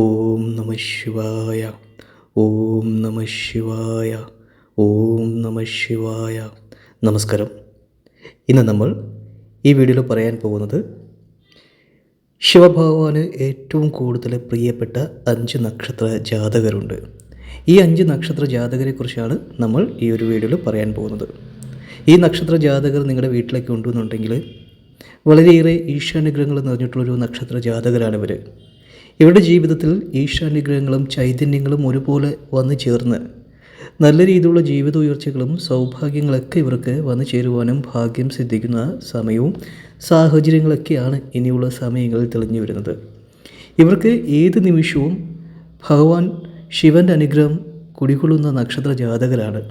ഓം നമ ശിവായ ഓം നമ ശിവായ ഓം നമ ശിവായ. നമസ്കാരം. ഇന്ന് നമ്മൾ ഈ വീഡിയോയിൽ പറയാൻ പോകുന്നത് ശിവഭഗവാന് ഏറ്റവും കൂടുതൽ പ്രിയപ്പെട്ട അഞ്ച് നക്ഷത്ര ജാതകരുണ്ട്. ഈ അഞ്ച് നക്ഷത്ര ജാതകരെക്കുറിച്ചാണ് നമ്മൾ ഈ ഒരു വീഡിയോയിൽ പറയാൻ പോകുന്നത്. ഈ നക്ഷത്ര ജാതകർ നിങ്ങളുടെ വീട്ടിലേക്ക് ഉണ്ടെന്നുണ്ടെങ്കിൽ വളരെയേറെ ഈശാനുഗ്രഹങ്ങൾ നിറഞ്ഞിട്ടുള്ളൊരു നക്ഷത്ര ജാതകരാണ് ഇവർ ഇവരുടെ ജീവിതത്തിൽ ഈശാനുഗ്രഹങ്ങളും ചൈതന്യങ്ങളും ഒരുപോലെ വന്നു ചേർന്ന് നല്ല രീതിയിലുള്ള ജീവിത ഉയർച്ചകളും സൗഭാഗ്യങ്ങളൊക്കെ ഇവർക്ക് വന്നു ചേരുവാനും ഭാഗ്യം സിദ്ധിക്കുന്ന സമയവും സാഹചര്യങ്ങളൊക്കെയാണ് ഇനിയുള്ള സമയങ്ങളിൽ തെളിഞ്ഞു വരുന്നത്. ഇവർക്ക് ഏത് നിമിഷവും ഭഗവാൻ ശിവന്റെ അനുഗ്രഹം കുടികൊള്ളുന്ന നക്ഷത്ര ജാതകരാണ്.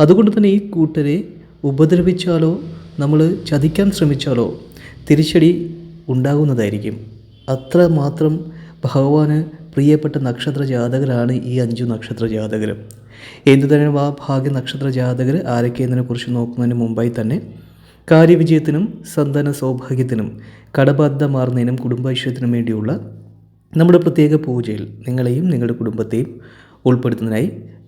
അതുകൊണ്ട് തന്നെ ഈ കൂട്ടരെ ഉപദ്രവിച്ചാലോ നമ്മൾ ചതിക്കാൻ ശ്രമിച്ചാലോ തിരിച്ചടി ഉണ്ടാകുന്നതായിരിക്കും. അത്ര മാത്രം ഭഗവാന് പ്രിയപ്പെട്ട നക്ഷത്ര ജാതകരാണ് ഈ അഞ്ചു നക്ഷത്ര ജാതകരും. എന്തു തന്നെ ആ ഭാഗ്യ നക്ഷത്ര ജാതകർ ആരൊക്കെയെന്നതിനെ കുറിച്ച് നോക്കുന്നതിന് മുമ്പായി തന്നെ കാര്യവിജയത്തിനും സന്താന സൗഭാഗ്യത്തിനും കടബാധ്യത മാറുന്നതിനും കുടുംബൈശ്വര്യത്തിനും വേണ്ടിയുള്ള നമ്മുടെ പ്രത്യേക പൂജയിൽ നിങ്ങളെയും നിങ്ങളുടെ കുടുംബത്തെയും ഉൾപ്പെടുത്തുന്നതിനായി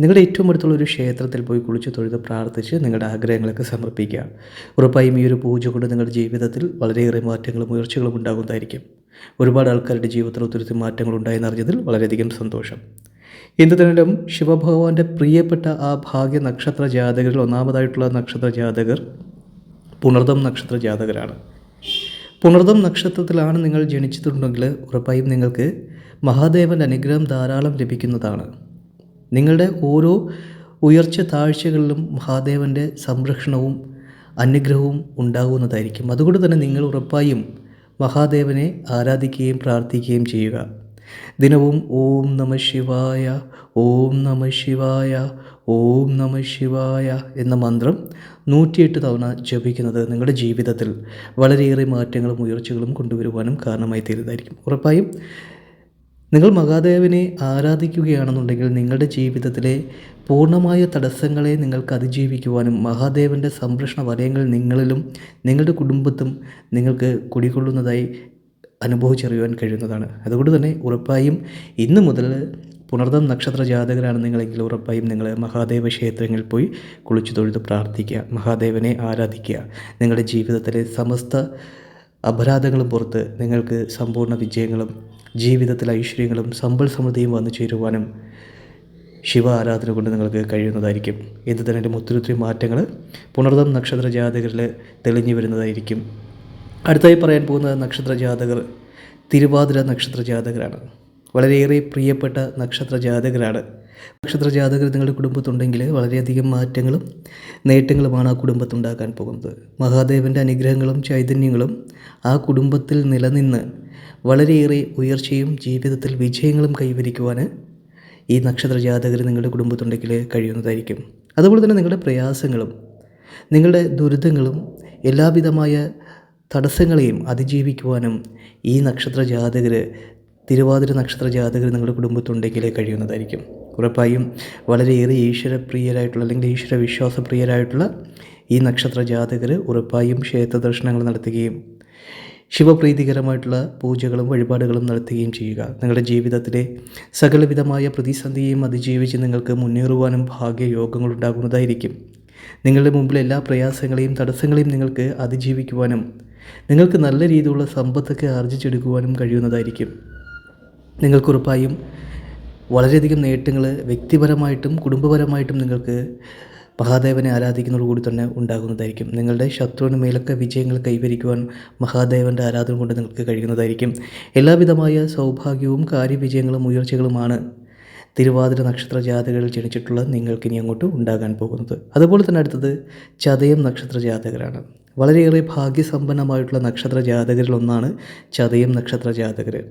നിങ്ങളുടെ ഏറ്റവും അടുത്തുള്ള ഒരു ക്ഷേത്രത്തിൽ പോയി കുളിച്ച് തൊഴുത് പ്രാർത്ഥിച്ച് നിങ്ങളുടെ ആഗ്രഹങ്ങളൊക്കെ സമർപ്പിക്കുക. ഉറപ്പായും ഈ ഒരു പൂജ കൊണ്ട് നിങ്ങളുടെ ജീവിതത്തിൽ വളരെയേറെ മാറ്റങ്ങളും ഉയർച്ചകളും ഉണ്ടാകുന്നതായിരിക്കും. ഒരുപാട് ആൾക്കാരുടെ ജീവിതത്തിൽ ഒത്തിരി മാറ്റങ്ങൾ ഉണ്ടായെന്നറിഞ്ഞതിൽ വളരെയധികം സന്തോഷം. എന്തു തന്നെയും ശിവഭഗവാന്റെ പ്രിയപ്പെട്ട ആ ഭാഗ്യ നക്ഷത്ര ജാതകരിൽ ഒന്നാമതായിട്ടുള്ള നക്ഷത്ര ജാതകർ പുണർദം നക്ഷത്ര ജാതകരാണ്. പുണർദം നക്ഷത്രത്തിലാണ് നിങ്ങൾ ജനിച്ചിട്ടുണ്ടെങ്കിൽ ഉറപ്പായും നിങ്ങൾക്ക് മഹാദേവന്റെ അനുഗ്രഹം ധാരാളം ലഭിക്കുന്നതാണ്. നിങ്ങളുടെ ഓരോ ഉയർച്ച താഴ്ചകളിലും മഹാദേവന്റെ സംരക്ഷണവും അനുഗ്രഹവും ഉണ്ടാകുന്നതായിരിക്കും. അതുകൊണ്ട് തന്നെ നിങ്ങൾ ഉറപ്പായും മഹാദേവനെ ആരാധിക്കുകയും പ്രാർത്ഥിക്കുകയും ചെയ്യുക. ദിനവും ഓം നമ ശിവായ ഓം നമ ശിവായ ഓം നമ ശിവായ എന്ന മന്ത്രം നൂറ്റിയെട്ട് തവണ ജപിക്കുന്നത് നിങ്ങളുടെ ജീവിതത്തിൽ വളരെയേറെ മാറ്റങ്ങളും ഉയർച്ചകളും കൊണ്ടുവരുവാനും കാരണമായി തീരുന്നതായിരിക്കും. ഉറപ്പായും നിങ്ങൾ മഹാദേവനെ ആരാധിക്കുകയാണെന്നുണ്ടെങ്കിൽ നിങ്ങളുടെ ജീവിതത്തിലെ പൂർണമായ തടസ്സങ്ങളെ നിങ്ങൾക്ക് അതിജീവിക്കുവാനും മഹാദേവന്റെ സംരക്ഷണ വലയങ്ങൾ നിങ്ങളിലും നിങ്ങളുടെ കുടുംബത്തും നിങ്ങൾക്ക് കുടികൊള്ളുന്നതായി അനുഭവിച്ചറിയുവാൻ കഴിയുന്നതാണ്. അതുകൊണ്ട് തന്നെ ഉറപ്പായും ഇന്ന് മുതൽ പുണർദം നക്ഷത്ര ജാതകരാണ് നിങ്ങളെങ്കിൽ ഉറപ്പായും നിങ്ങൾ മഹാദേവ ക്ഷേത്രങ്ങളിൽ പോയി കുളിച്ചു തൊഴുത് പ്രാർത്ഥിക്കുക മഹാദേവനെ ആരാധിക്കുക. നിങ്ങളുടെ ജീവിതത്തിലെ സമസ്ത അപരാധങ്ങളും പുറത്ത് നിങ്ങൾക്ക് സമ്പൂർണ വിജയങ്ങളും ജീവിതത്തിലെ ഐശ്വര്യങ്ങളും സമ്പൽ സമൃദ്ധിയും വന്നു ചേരുവാനും ശിവ ആരാധന കൊണ്ട് നിങ്ങൾക്ക് കഴിയുന്നതായിരിക്കും. എന്ത് തന്നെ ഒത്തിരി മാറ്റങ്ങൾ പുണർദം നക്ഷത്ര ജാതകരിൽ തെളിഞ്ഞു വരുന്നതായിരിക്കും. അടുത്തായി പറയാൻ പോകുന്ന നക്ഷത്ര ജാതകർ തിരുവാതിര നക്ഷത്ര ജാതകരാണ്. വളരെയേറെ പ്രിയപ്പെട്ട നക്ഷത്ര ജാതകരാണ്. നക്ഷത്ര ജാതകർ നിങ്ങളുടെ കുടുംബത്തുണ്ടെങ്കിൽ വളരെയധികം മാറ്റങ്ങളും നേട്ടങ്ങളുമാണ് ആ കുടുംബത്തുണ്ടാക്കാൻ പോകുന്നത്. മഹാദേവന്റെ അനുഗ്രഹങ്ങളും ചൈതന്യങ്ങളും ആ കുടുംബത്തിൽ നിലനിന്ന് വളരെയേറെ ഉയർച്ചയും ജീവിതത്തിൽ വിജയങ്ങളും കൈവരിക്കുവാൻ ഈ നക്ഷത്ര ജാതകർ നിങ്ങളുടെ കുടുംബത്തുണ്ടെങ്കിൽ കഴിയുന്നതായിരിക്കും. അതുപോലെ തന്നെ നിങ്ങളുടെ പ്രയാസങ്ങളും നിങ്ങളുടെ ദുരിതങ്ങളും എല്ലാവിധമായ തടസ്സങ്ങളെയും അതിജീവിക്കുവാനും ഈ നക്ഷത്ര ജാതകർ തിരുവാതിര നക്ഷത്ര ജാതകർ നിങ്ങളുടെ കുടുംബത്തുണ്ടെങ്കിലേ കഴിയുന്നതായിരിക്കും. ഉറപ്പായും വളരെയേറെ ഈശ്വരപ്രിയരായിട്ടുള്ള അല്ലെങ്കിൽ ഈശ്വര വിശ്വാസപ്രിയരായിട്ടുള്ള ഈ നക്ഷത്ര ജാതകർ ഉറപ്പായും ക്ഷേത്ര ദർശനങ്ങൾ നടത്തുകയും ശിവപ്രീതികരമായിട്ടുള്ള പൂജകളും വഴിപാടുകളും നടത്തുകയും ചെയ്യുക. നിങ്ങളുടെ ജീവിതത്തിലെ സകലവിധമായ പ്രതിസന്ധിയെയും അതിജീവിച്ച് നിങ്ങൾക്ക് മുന്നേറുവാനും ഭാഗ്യയോഗങ്ങൾ ഉണ്ടാകുന്നതായിരിക്കും നിങ്ങളുടെ മുമ്പിൽ എല്ലാ പ്രയാസങ്ങളെയും തടസ്സങ്ങളെയും നിങ്ങൾക്ക് അതിജീവിക്കുവാനും നിങ്ങൾക്ക് നല്ല രീതിയിലുള്ള സമ്പത്തൊക്കെ ആർജിച്ചെടുക്കുവാനും കഴിയുന്നതായിരിക്കും. നിങ്ങൾക്കുറപ്പായും വളരെയധികം നേട്ടങ്ങൾ വ്യക്തിപരമായിട്ടും കുടുംബപരമായിട്ടും നിങ്ങൾക്ക് മഹാദേവനെ ആരാധിക്കുന്നതോടുകൂടി തന്നെ ഉണ്ടാകുന്നതായിരിക്കും. നിങ്ങളുടെ ശത്രുവിന് മേലൊക്കെ വിജയങ്ങൾ കൈവരിക്കുവാൻ മഹാദേവന്റെ ആരാധന കൊണ്ട് നിങ്ങൾക്ക് കഴിയുന്നതായിരിക്കും. എല്ലാവിധമായ സൗഭാഗ്യവും കാര്യവിജയങ്ങളും ഉയർച്ചകളുമാണ് തിരുവാതിര നക്ഷത്ര ജാതകരിൽ ജനിച്ചിട്ടുള്ള നിങ്ങൾക്ക് ഇനി അങ്ങോട്ട് ഉണ്ടാകാൻ പോകുന്നത്. അതുപോലെ തന്നെ അടുത്തത് ചതയം നക്ഷത്ര ജാതകരാണ്. വളരെയേറെ ഭാഗ്യസമ്പന്നമായിട്ടുള്ള നക്ഷത്ര ജാതകരിൽ ഒന്നാണ് ചതയം നക്ഷത്ര ജാതകർ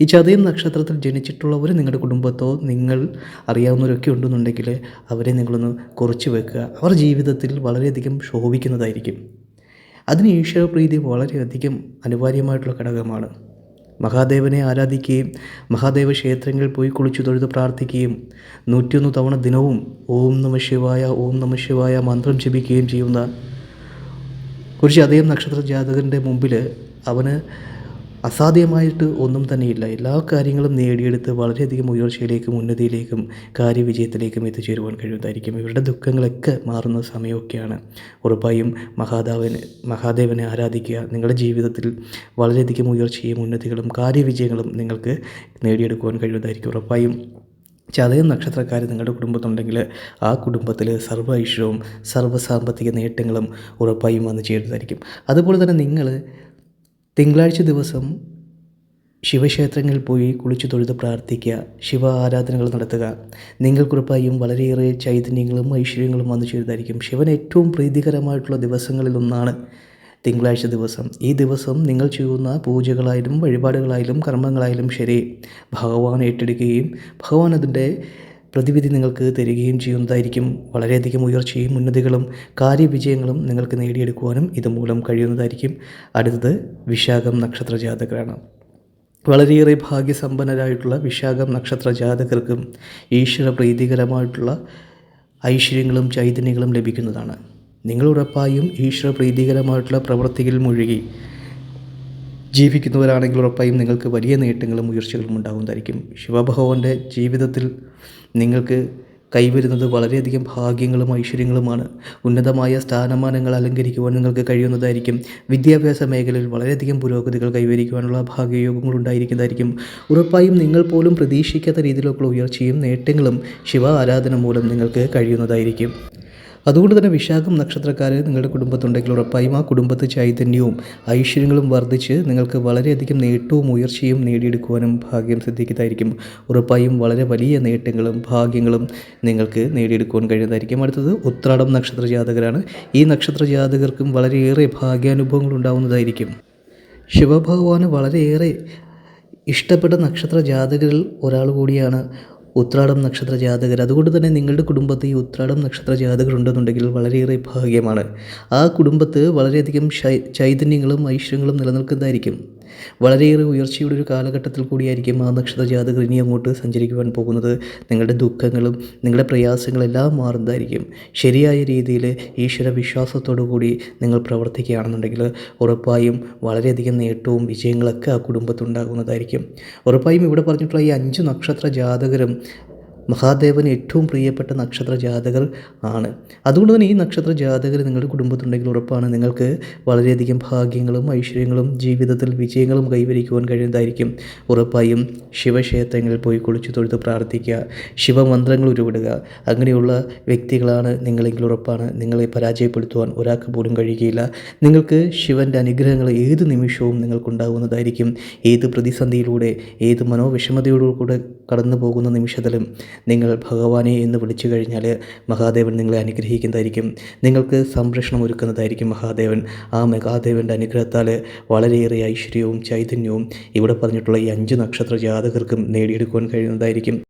ഈ ചതയം നക്ഷത്രത്തിൽ ജനിച്ചിട്ടുള്ളവർ നിങ്ങളുടെ കുടുംബത്തോ നിങ്ങൾ അറിയാവുന്നവരൊക്കെ ഉണ്ടെന്നുണ്ടെങ്കിൽ അവരെ നിങ്ങളൊന്ന് കുറച്ച് വെക്കുക. അവർ ജീവിതത്തിൽ വളരെയധികം ശോഭിക്കുന്നതായിരിക്കും. അതിന് ഈശ്വരപ്രീതി വളരെയധികം അനിവാര്യമായിട്ടുള്ള ഘടകമാണ്. മഹാദേവനെ ആരാധിക്കുകയും മഹാദേവ ക്ഷേത്രങ്ങളിൽ പോയി കുളിച്ചു തൊഴുത് പ്രാർത്ഥിക്കുകയും നൂറ്റിയൊന്ന് തവണ ദിനവും ഓം നമ ശിവായ ഓം നമ ശിവായ മന്ത്രം ജപിക്കുകയും ചെയ്യുന്ന ഒരു ചതയം നക്ഷത്ര ജാതകന്റെ മുമ്പിൽ അവന് അസാധ്യമായിട്ട് ഒന്നും തന്നെയില്ല. എല്ലാ കാര്യങ്ങളും നേടിയെടുത്ത് വളരെയധികം ഉയർച്ചയിലേക്കും ഉന്നതിയിലേക്കും കാര്യവിജയത്തിലേക്കും എത്തിച്ചേരുവാൻ കഴിയുന്നതായിരിക്കും. ഇവരുടെ ദുഃഖങ്ങളൊക്കെ മാറുന്ന സമയമൊക്കെയാണ്. ഉറപ്പായും മഹാദേവനെ മഹാദേവനെ ആരാധിക്കുക നിങ്ങളുടെ ജീവിതത്തിൽ വളരെയധികം ഉയർച്ചയും ഉന്നതികളും കാര്യവിജയങ്ങളും നിങ്ങൾക്ക് നേടിയെടുക്കുവാൻ കഴിയുന്നതായിരിക്കും. ഉറപ്പായും ചതയം നക്ഷത്രക്കാർ നിങ്ങളുടെ കുടുംബത്തുണ്ടെങ്കിൽ ആ കുടുംബത്തിൽ സർവ ഐശ്വര്യവും സർവ സാമ്പത്തിക നേട്ടങ്ങളും ഉറപ്പായും വന്നു ചേരുന്നതായിരിക്കും. അതുപോലെ തന്നെ നിങ്ങൾ തിങ്കളാഴ്ച ദിവസം ശിവക്ഷേത്രങ്ങളിൽ പോയി കുളിച്ചു തൊഴുത് പ്രാർത്ഥിക്കുക. ശിവ ആരാധനകൾ നടത്തുക. നിങ്ങൾക്കുറപ്പായും വളരെയേറെ ചൈതന്യങ്ങളും ഐശ്വര്യങ്ങളും വന്നു ചേരുന്നതായിരിക്കും. ശിവൻ ഏറ്റവും പ്രീതികരമായിട്ടുള്ള ദിവസങ്ങളിലൊന്നാണ് തിങ്കളാഴ്ച ദിവസം. ഈ ദിവസം നിങ്ങൾ ചെയ്യുന്ന പൂജകളായാലും വഴിപാടുകളായാലും കർമ്മങ്ങളായാലും ശരി. ഭഗവാൻ ഏറ്റെടുക്കുകയും ഭഗവാൻ അതിന്റെ പ്രതിവിധി നിങ്ങൾക്ക് തരികയും ചെയ്യുന്നതായിരിക്കും. വളരെയധികം ഉയർച്ചയും ഉന്നതികളും കാര്യവിജയങ്ങളും നിങ്ങൾക്ക് നേടിയെടുക്കുവാനും ഇതുമൂലം കഴിയുന്നതായിരിക്കും. അടുത്തത് വിശാഖം നക്ഷത്ര ജാതകരാണ്. വളരെയേറെ ഭാഗ്യസമ്പന്നരായിട്ടുള്ള വിശാഖം നക്ഷത്ര ജാതകർക്കും ഈശ്വര പ്രീതികരമായിട്ടുള്ള ഐശ്വര്യങ്ങളും ചൈതന്യങ്ങളും ലഭിക്കുന്നതാണ്. നിങ്ങൾ ഉറപ്പായും ഈശ്വര പ്രീതികരമായിട്ടുള്ള പ്രവൃത്തികളിൽ മുഴുകി. ജീവിക്കുന്നവരാണെങ്കിൽ ഉറപ്പായും നിങ്ങൾക്ക് വലിയ നേട്ടങ്ങളും ഉയർച്ചകളും ഉണ്ടാകുന്നതായിരിക്കും. ശിവഭഗവാന്റെ ജീവിതത്തിൽ നിങ്ങൾക്ക് കൈവരുന്നത് വളരെയധികം ഭാഗ്യങ്ങളും ഐശ്വര്യങ്ങളുമാണ്. ഉന്നതമായ സ്ഥാനമാനങ്ങൾ അലങ്കരിക്കുവാൻ നിങ്ങൾക്ക് കഴിയുന്നതായിരിക്കും. വിദ്യാഭ്യാസ മേഖലയിൽ വളരെയധികം പുരോഗതികൾ കൈവരിക്കുവാനുള്ള ഭാഗ്യയോഗങ്ങൾ ഉണ്ടായിരിക്കുന്നതായിരിക്കും. ഉറപ്പായും നിങ്ങൾ പോലും പ്രതീക്ഷിക്കാത്ത രീതിയിലുള്ള ഉയർച്ചയും നേട്ടങ്ങളും ശിവ ആരാധന മൂലം നിങ്ങൾക്ക് കഴിയുന്നതായിരിക്കും. അതുകൊണ്ട് തന്നെ വിശാഖം നക്ഷത്രക്കാർ നിങ്ങളുടെ കുടുംബത്തുണ്ടെങ്കിൽ ഉറപ്പായും ആ കുടുംബത്തെ ചൈതന്യവും ഐശ്വര്യങ്ങളും വർദ്ധിച്ച് നിങ്ങൾക്ക് വളരെയധികം നേട്ടവും ഉയർച്ചയും നേടിയെടുക്കുവാനും ഭാഗ്യം സിദ്ധിക്കുന്നതായിരിക്കും. ഉറപ്പായും വളരെ വലിയ നേട്ടങ്ങളും ഭാഗ്യങ്ങളും നിങ്ങൾക്ക് നേടിയെടുക്കുവാൻ കഴിയുന്നതായിരിക്കും. അടുത്തത് ഉത്രാടം നക്ഷത്ര ജാതകരാണ്. ഈ നക്ഷത്ര ജാതകർക്കും വളരെയേറെ ഭാഗ്യാനുഭവങ്ങൾ ഉണ്ടാവുന്നതായിരിക്കും. ശിവഭഗവാന് വളരെയേറെ ഇഷ്ടപ്പെട്ട നക്ഷത്ര ജാതകരിൽ ഒരാൾ കൂടിയാണ് ഉത്രാടം നക്ഷത്ര ജാതകർ. അതുകൊണ്ട് തന്നെ നിങ്ങളുടെ കുടുംബത്തിൽ ഈ ഉത്രാടം നക്ഷത്ര ജാതകർ ഉണ്ടെന്നുണ്ടെങ്കിൽ വളരെയേറെ ഭാഗ്യമാണ്. ആ കുടുംബത്ത് വളരെയധികം ചൈതന്യങ്ങളും ഐശ്വര്യങ്ങളും നിലനിൽക്കുന്നതായിരിക്കും. വളരെയേറെ ഉയർച്ചയുടെ ഒരു കാലഘട്ടത്തിൽ കൂടിയായിരിക്കും ആ നക്ഷത്ര ജാതകർ ഇനി അങ്ങോട്ട് സഞ്ചരിക്കുവാൻ പോകുന്നത്. നിങ്ങളുടെ ദുഃഖങ്ങളും നിങ്ങളുടെ പ്രയാസങ്ങളെല്ലാം മാറുന്നതായിരിക്കും. ശരിയായ രീതിയിൽ ഈശ്വര വിശ്വാസത്തോടു കൂടി നിങ്ങൾ പ്രവർത്തിക്കുകയാണെന്നുണ്ടെങ്കിൽ ഉറപ്പായും വളരെയധികം നേട്ടവും വിജയങ്ങളൊക്കെ ആ കുടുംബത്തുണ്ടാകുന്നതായിരിക്കും ഉറപ്പായും ഇവിടെ പറഞ്ഞിട്ടുള്ള ഈ അഞ്ച് നക്ഷത്ര ജാതകരും മഹാദേവന് ഏറ്റവും പ്രിയപ്പെട്ട നക്ഷത്ര ജാതകർ ആണ്. അതുകൊണ്ട് തന്നെ ഈ നക്ഷത്ര ജാതകർ നിങ്ങളുടെ കുടുംബത്തുണ്ടെങ്കിൽ ഉറപ്പാണ് നിങ്ങൾക്ക് വളരെയധികം ഭാഗ്യങ്ങളും ഐശ്വര്യങ്ങളും ജീവിതത്തിൽ വിജയങ്ങളും കൈവരിക്കുവാൻ കഴിയുന്നതായിരിക്കും. ഉറപ്പായും ശിവക്ഷേത്രങ്ങളിൽ പോയി കുളിച്ചു തൊഴുത്ത് പ്രാർത്ഥിക്കുക ശിവമന്ത്രങ്ങൾ ഉരുവിടുക അങ്ങനെയുള്ള വ്യക്തികളാണ് നിങ്ങളെങ്കിൽ ഉറപ്പാണ് നിങ്ങളെ പരാജയപ്പെടുത്തുവാൻ ഒരാൾക്ക് പോലും കഴിയുകയില്ല. നിങ്ങൾക്ക് ശിവന്റെ അനുഗ്രഹങ്ങൾ ഏത് നിമിഷവും നിങ്ങൾക്കുണ്ടാകുന്നതായിരിക്കും ഏത് പ്രതിസന്ധിയിലൂടെ ഏത് മനോവിഷമതയോടുകൂടെ കടന്നു പോകുന്ന നിമിഷത്തിലും നിങ്ങൾ ഭഗവാനെ എന്ന് വിളിച്ചു കഴിഞ്ഞാൽ മഹാദേവൻ നിങ്ങളെ അനുഗ്രഹിക്കുന്നതായിരിക്കും. നിങ്ങൾക്ക് സംരക്ഷണം ഒരുക്കുന്നതായിരിക്കും മഹാദേവൻ. ആ മഹാദേവന്റെ അനുഗ്രഹത്താൽ വളരെയേറെ ഐശ്വര്യവും ചൈതന്യവും ഇവിടെ പറഞ്ഞിട്ടുള്ള ഈ അഞ്ച് നക്ഷത്ര ജാതകർക്കും നേടിയെടുക്കുവാൻ കഴിയുന്നതായിരിക്കും.